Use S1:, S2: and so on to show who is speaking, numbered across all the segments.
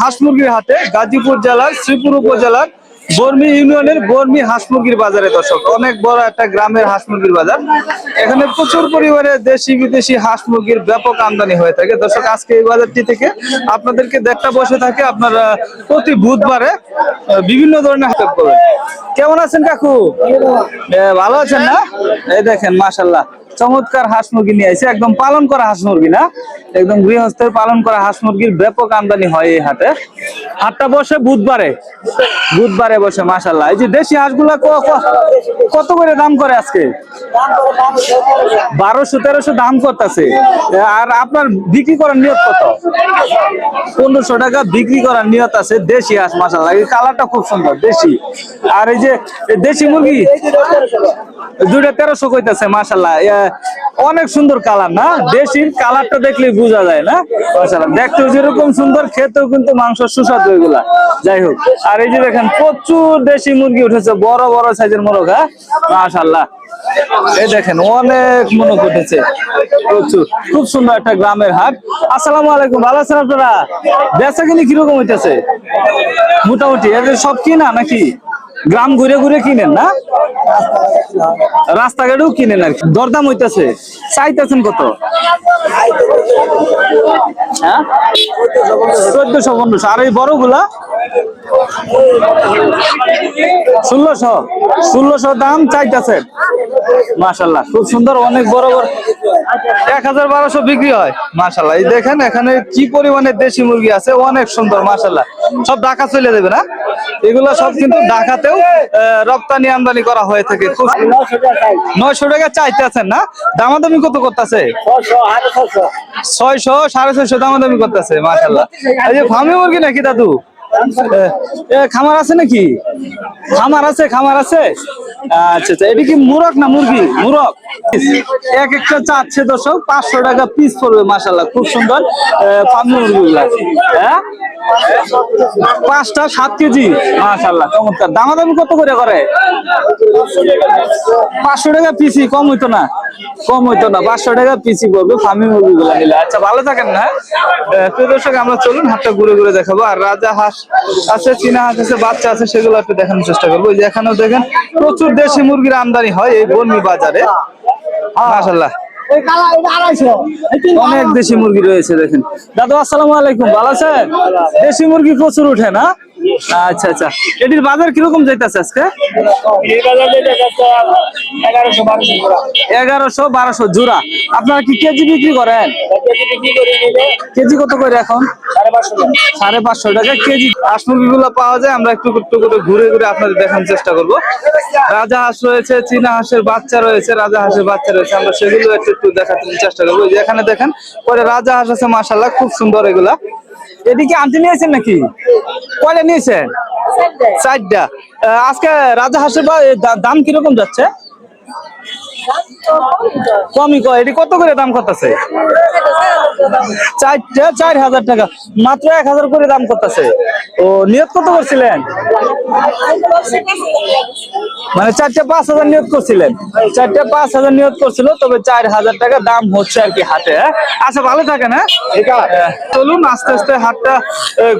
S1: হাঁস মুরগির হাটে গাজীপুর জেলার শ্রীপুর উপজেলার বর্মি ইউনিয়নের বর্মি হাঁস মুরগির বাজারে দর্শক অনেক বড় একটা গ্রামের হাঁস মুরগির বাজার। এখানে প্রচুর পরিমাণে দেশি বিদেশি হাঁস মুরগির ব্যাপক আমদানি হয়ে থাকে। দর্শক আজকে এই বাজারটি থেকে আপনাদেরকে দেখা বসে থাকে আপনারা প্রতি বুধবারে বিভিন্ন ধরনের হাট করবেন। কেমন আছেন কাকু? ভালো। আছেন না? এই দেখেন মাশাল্লাহ চমৎকার হাঁস মুরগি নিয়ে আসে একদম পালন করা হাঁস মুরগি না। একদম গৃহস্থের পালন করা হাঁস মুরগির ব্যাপক আমদানি হয় এই হাটে। হাটটা বসে বুধবারে। বুধবারে বসে মাশাল্লাহ এই যে দেশি হাঁসগুলা কত করে দাম করে আজকে? বারোশো, তেরোশো দাম করতেছে। আর আপনার বিক্রি করার নিয়ত কত? পনেরোশো টাকা বিক্রি করার নিয়ত আছে দেশি হাঁস মাসাল্লাহ এই কালারটা খুব সুন্দর, দেশি। আর এই যে দেশি মুরগি? দুইটা তেরোশো কইতাছে মাসাল্লাহ অনেক সুন্দর কালার না? দেশির কালারটা দেখলে বোঝা যায় না? মাসাল্লাহ দেখতেও যেরকম সুন্দর, খেতেও কিন্তু মাংস সুস্বাদু। এগুলা যাই হোক, আর এই যে দেখেন, প্রচুর দেশি মুরগি উঠেছে, বড় বড় সাইজের মোরগ হ্যাঁ? মাসাল্লাহ এই দেখেন, অনেক মনে উঠেছে, প্রচুর। খুব সুন্দর একটা গ্রামের হাট। আসসালামু আলাইকুম, ভালো আছেন আপনারা? বেচা কিনি কীরকম হইতেছে? মোটামুটি, এদের সব কিনা নাকি? গ্রাম ঘুরে ঘুরে কিনেন, না? রাস্তাঘাটেও কিনেন আর কি। দরদাম হইতেছে। চাইতেছেন কত? হ্যাঁ? চোদ্দশো পনেরোশো। আর এই বড়গুলা? ষোলোশো। ষোলোশো দাম চাইতেছে। মাশাল্লাহ, খুব সুন্দর। অনেক বড় বড় এক হাজার বারোশো বিক্রি হয়। মাশাল্লাহ, এই দেখেন এখানে কি পরিমাণে দেশি মুরগি আছে, অনেক সুন্দর, মাশাল্লাহ। সব ঢাকা চলে দেবে না? এগুলো সব কিন্তু ঢাকাতেও রপ্তানি আমদানি করা হয়ে থাকে নয়শো টাকা চাইতেছেন না? দামাদামি কত করতেছে? ছয়শো সাড়ে ছয়শো। দামাদামি করতেছে মাসাল্লাহ এই যে ফার্মি মুরগি নাকি দাদু? খামার আছে নাকি? খামার আছে খামার আছে? আচ্ছা আচ্ছা এটা কি মুরগ না মুরগি? মুরগ। এক একটা পাঁচশো টাকা পিস পড়বে মাসাল্লাহ খুব সুন্দর ফার্মি মুরগিগুলা। হ্যাঁ? পাঁচটা সাত কেজি মাশাল্লাহ চমৎকার। দামাদামি কত করে করে? পাঁচশো টাকা পিসি কম হইতো না। কম হইতো না, পাঁচশো টাকা পিসি পড়বে ফার্মি মুরগিগুলা নিলে। আচ্ছা ভালো থাকেন না প্রিয় দর্শক, আমরা চলুন হাটটা ঘুরে ঘুরে দেখাবো। আর রাজা হাঁস আছে, চীনা হাঁস আছে, বাচ্চা আছে, সেগুলো একটু দেখানোর চেষ্টা করব। যে এখানেও দেখেন, প্রচুর দেশি মুরগির আমদানি হয় এই বর্মি বাজারে। মাশাল্লাহ অনেক দেশি মুরগি রয়েছে দেখেন। দাদু আসসালামু আলাইকুম। ভালো আছেন? দেশি মুরগি প্রচুর উঠে না? আচ্ছা আচ্ছা। এটির বাজার কীরকম যাইতেছে আজকে? এগারোশো বারোশো জোড়া। আপনারা কি কেজি বিক্রি করেন? কেজি কত করে এখন? সাড়ে পাঁচশো টাকা। কেজি হাঁস মুরগি গুলো পাওয়া যায় আমরা একটু একটু করে ঘুরে ঘুরে আপনাদের দেখানোর চেষ্টা করব। রাজা হাঁস রয়েছে চীনা হাঁসের বাচ্চা রয়েছে রাজা হাঁসের বাচ্চা রয়েছে আমরা সেগুলো একটু একটু দেখাতে চেষ্টা করব। যে এখানে দেখেন পরে রাজা হাঁস আছে মাসাল্লাহ খুব সুন্দর এগুলা। এদিকে আনতে নিয়েছেন নাকি? কয়টা নিয়েছেন? চারটা। আজকে রাজা হাঁসের দাম কীরকম যাচ্ছে? কমই কয় এটি কত করে দাম করতেছে চারটা চার হাজার টাকা। মাত্র এক হাজার করে দাম করতেছে। ও নিয়ত কত করছিলেন? মানে চারটা পাঁচ হাজার নিয়ত করছিলেন। চারটা পাঁচ হাজার নিয়ত করছিল তবে চার হাজার টাকা দাম হচ্ছে আর কি হাটে হ্যাঁ? আচ্ছা ভালো থাকেন হ্যাঁ? চলুন আস্তে আস্তে হাটটা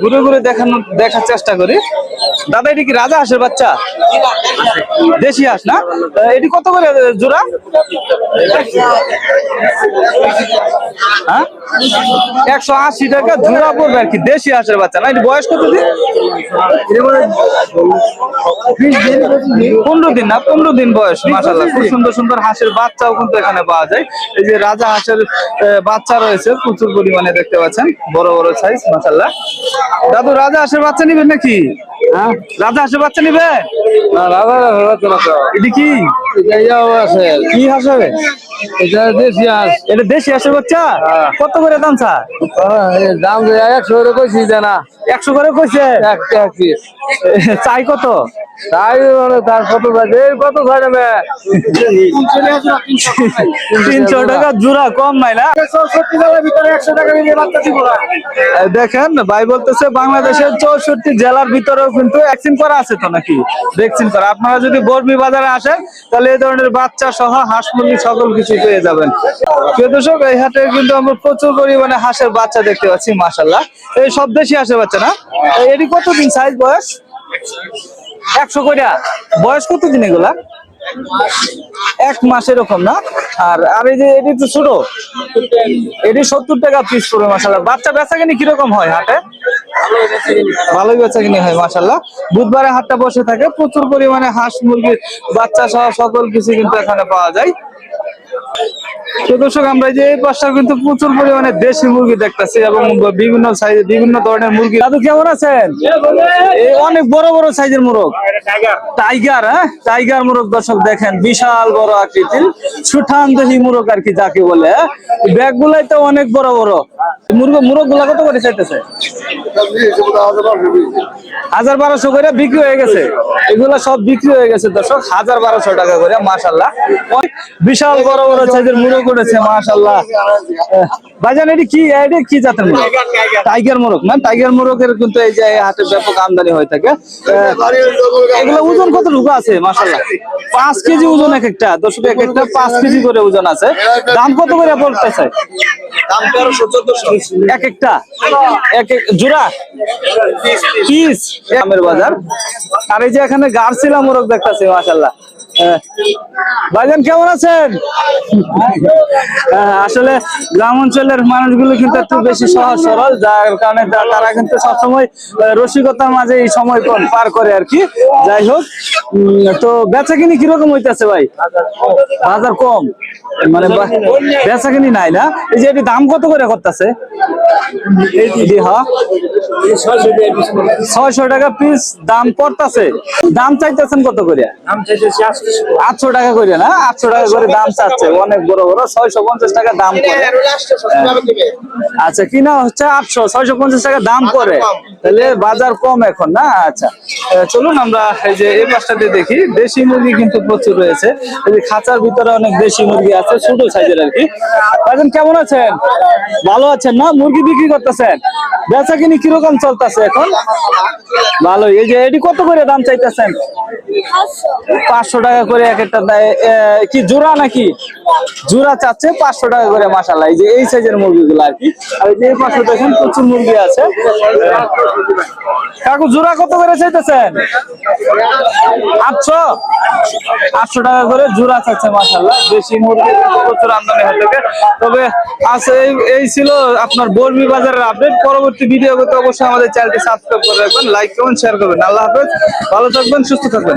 S1: ঘুরে ঘুরে দেখানো দেখার চেষ্টা করি। দাদা এটি কি রাজা হাঁসের বাচ্চা? দেশি হাঁস না? এটি কত করে জোড়া? হ্যাঁ? একশো আশি টাকা জোড়া পড়বে আর কি দেশি হাঁসের বাচ্চা না? এটি বয়স কত দিন? পনেরো দিন না? পনেরো দিন বয়স মাসাল্লাহ খুব সুন্দর সুন্দর হাঁসের বাচ্চাও কিন্তু এখানে পাওয়া যায়। এই যে রাজা হাঁসের বাচ্চা রয়েছে প্রচুর পরিমাণে দেখতে পাচ্ছেন বড় বড় সাইজ মাসাল্লাহ দাদু রাজা হাঁসের বাচ্চা নিবেন নাকি? হ্যাঁ? রাজা হাঁসের বাচ্চা নিবেন এটি কি?
S2: আছে।
S1: কি হাঁস হবে?
S2: এটা দেশি হাঁস।
S1: এটা দেশি হাঁসের বাচ্চা? কত করে দাম স্যার
S2: হ্যাঁ, দাম একশো করে কইছি জানা
S1: একশো করে কইছে? চাই কত?
S2: মানে তার কত এই কত ছয় মে
S1: তিনশো টাকা জোড়া কম নাই না? দেখেন ভাই বলতেছে বাংলাদেশের চৌষট্টি জেলার ভিতরেও কিন্তু ভ্যাকসিন করা আছে তো নাকি? ভ্যাকসিন করা। আপনারা যদি বর্মি বাজারে আসেন তাহলে তাহলে এই ধরনের বাচ্চা সহ হাঁস মুরগি সকল কিছু পেয়ে যাবেন। প্রিয় দর্শক, এই হাটে কিন্তু আমরা প্রচুর পরিমাণে হাঁসের বাচ্চা দেখতে পাচ্ছি মাশাল্লাহ এই সব দেশি হাঁসের বাচ্চা না? এটি কতদিন সাইজ বয়স? একশো কইরা। বয়স কতদিন এগুলা? এক মাস এরকম না? আর আর এই যে এটি তো ছোট। এটি সত্তর টাকা পিস পড়বে মাসাল্লাহ বাচ্চা বেচা কিনি কীরকম হয় হাটে? ভালোই বেচা কিনি হয় মাসাল্লাহ বুধবারে হাটটা বসে থাকে, প্রচুর পরিমাণে হাঁস মুরগির বাচ্চা সহ সকল কিছু কিন্তু এখানে পাওয়া যায়। তো দর্শক, আমরা যে এই পাশটা কিন্তু প্রচুর পরিমাণে দেশি মুরগি দেখতেছি এবং বিভিন্ন সাইজের বিভিন্ন ধরনের মুরগি। দাদু, কেমন আছেন? অনেক বড় বড় সাইজের মুরগ। টাইগার হ্যাঁ? টাইগার মুরগ দর্শক, দেখেন, বিশাল বড় আকৃতির সুঠান দহি মুরগ আর কি যাকে বলে ব্যাগ গুলাই তো অনেক বড় বড়। মুরগ মুরগগুলা কত করে চাইতেছে? হাজার বারোশো করে বিক্রি হয়ে গেছে। এগুলা সব বিক্রি হয়ে গেছে দর্শক। হাজার বারোশো টাকা করে মাশাল্লাহ অনেক বিশাল বড় বড় সাইজের মুরগ উঠেছে মাশাল্লাহ আহ, ভাইজান এটি কি এটি কি জাতের মুরগ? টাইগার মোরগ না টাইগার মোরগের কিন্তু এই যে হাটে ব্যাপক আমদানি হয়ে থাকে। এগুলো ওজন কত ঢুকা আছে মাশাল্লাহ পাঁচ কেজি ওজন এক একটা। দর্শক এক একটা পাঁচ কেজি করে ওজন আছে। দাম কত করে পড়তেছে এক একটা, এক এক, জোড়া? পিস আমের বাজার। আর এই যে এখানে গার্সিলা মোরগ দেখতেছি মাসাল্লাহ ভাইজান কেমন আছেন? আহ, আসলে গ্রাম অঞ্চলের মানুষগুলো কিন্তু একটু বেশি সহজ সরল যার কারণে তারা কিন্তু সবসময় রসিকতার মাঝে এই সময় পার- করে আর কি। যাই হোক তো বেচা কিনি কীরকম হইতেছে ভাই? বাজার কম। মানে বেচা কিনি নাই না? এই যে এটি দাম কত করে করতেছে? হ্যাঁ। ছয়শো টাকা পিস দাম পড়তাছে। দাম চাইতেছেন কত করে? আটশো টাকা করে না আটশো টাকা করে দাম চাচ্ছে অনেক বড় বড় ছয়শো পঞ্চাশ টাকা দাম করে। আচ্ছা কিনা হচ্ছে আটশো ছয়শো পঞ্চাশ টাকা দাম করে। তাহলে বাজার কম এখন না? আচ্ছা চলুন আমরা এই যে এই পাশটাতে দেখি। দেশি মুরগি কিন্তু প্রচুর রয়েছে। এই যে খাঁচার ভিতরে অনেক দেশি মুরগি আছে ছোট সাইজের আর কি। ভাইজান কেমন আছেন? ভালো আছেন না? মুরগি বিক্রি করতেছেন? বেচা কিনি কীরকম চলতেছে এখন? ভালো এই যে এটি কত করে দাম চাইতেছেন? পাঁচশো টাকা করে এক একটা দেয় কি জোড়া নাকি? জোড়া চাচ্ছে পাঁচশো টাকা করে মাসাল্লাহ এই যে এই সাইজের মুরগিগুলো আর কি। আর যে পাশে দেখেন, প্রচুর মুরগি আছে। কাকু, জোড়া কত করে চাইতেছেন? আটশো? আটশো টাকা করে জোড়া চাচ্ছে মাসাল্লাহ দেশি মুরগি প্রচুর আমদানি হয়ে থাকে। তবে আছে এই- এই ছিল আপনার বর্মি বাজারের আপডেট পরবর্তী ভিডিও করতে অবশ্যই আমাদের চ্যানেলটি সাবস্ক্রাইব করে রাখবেন লাইক করবেন শেয়ার করবেন। আল্লাহ হাফেজ, ভালো থাকবেন, সুস্থ থাকবেন।